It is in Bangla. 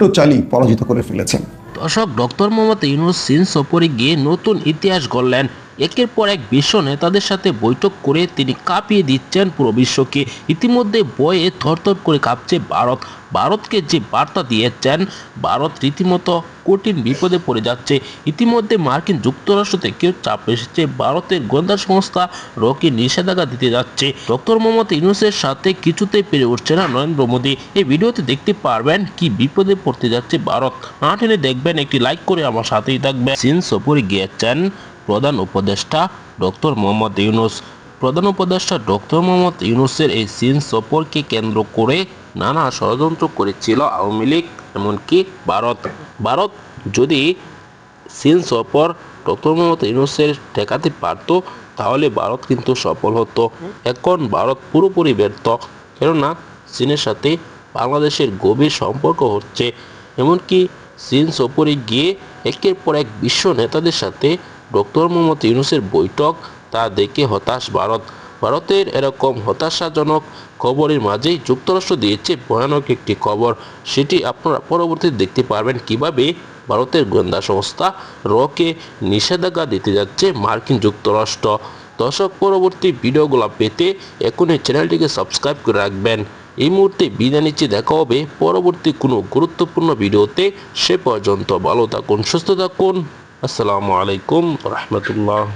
টোটালি পরাজিত করে ফেলেছেন। দর্শক ডক্টর মোহাম্মদ ইউনুস সিন সফরে গিয়ে নতুন ইতিহাস গড়লেন। একের পর এক বিশ্ব নেতাদের সাথে বৈঠক করে তিনি কাঁপিয়ে দিচ্ছেন পুরো বিশ্বকে। ইতিমধ্যে বয়ে থরথর করে কাঁপছে ভারত। ভারতকে যে বার্তা দিয়েছেন, ভারত রীতিমতো কঠিন বিপদে পড়ে যাচ্ছে। ইতিমধ্যে মার্কিন যুক্তরাষ্ট্র থেকেও চাপ এসেছে। ভারতের গোয়েন্দা সংস্থা রকে নিষেধাজ্ঞা দিতে যাচ্ছে। ডক্টর মোহাম্মদ ইউনুসের সাথে কিছুতেই পেরে উঠছে না নরেন্দ্র মোদী। এই ভিডিওতে দেখতে পারবেন কি বিপদে পড়তে যাচ্ছে ভারত। না টেনে দেখবেন, একটি লাইক করে আমার সাথেই থাকবে চীন সফরে গিয়েছেন। প্রধান উপদেষ্টা ডক্টর মোহাম্মদ ইউনুস। প্রধান উপদেষ্টা ডক্টর মোহাম্মদ ইউনুসের এই চীন সফরকে কেন্দ্র করে নানা ষড়যন্ত্র করেছিল আওয়ামী লীগ, এমনকি ভারত। ভারত যদি চীন সফর ডক্টর মোহাম্মদ ইউনুসের ঠেকাতে পারত, তাহলে ভারত কিন্তু সফল হতো। এখন ভারত পুরোপুরি ব্যর্থ, কেননা চীনের সাথে বাংলাদেশের গভীর সম্পর্ক হচ্ছে। এমনকি চীন সফরে গিয়ে একের পর এক বিশ্ব নেতাদের সাথে ডক্টর মোহাম্মদ ইউনুসের বৈঠক তা দেখে হতাশ ভারত। ভারতের এরকম হতাশাজনক খবরের মাঝেই যুক্তরাষ্ট্র দিয়েছে ভয়ানক একটি খবর। সেটি আপনারা পরবর্তীতে দেখতে পারবেন কীভাবে ভারতের গোয়েন্দা সংস্থা রকে নিষেধাজ্ঞা দিতে যাচ্ছে মার্কিন যুক্তরাষ্ট্র। দর্শক, পরবর্তী ভিডিওগুলো পেতে এখনই চ্যানেলটিকে সাবস্ক্রাইব করে রাখবেন। এই মুহূর্তে বিদায় নিচ্ছি, দেখা হবে পরবর্তী কোনো গুরুত্বপূর্ণ ভিডিওতে। সে পর্যন্ত ভালো থাকুন, সুস্থ থাকুন। Assalamualaikum warahmatullahi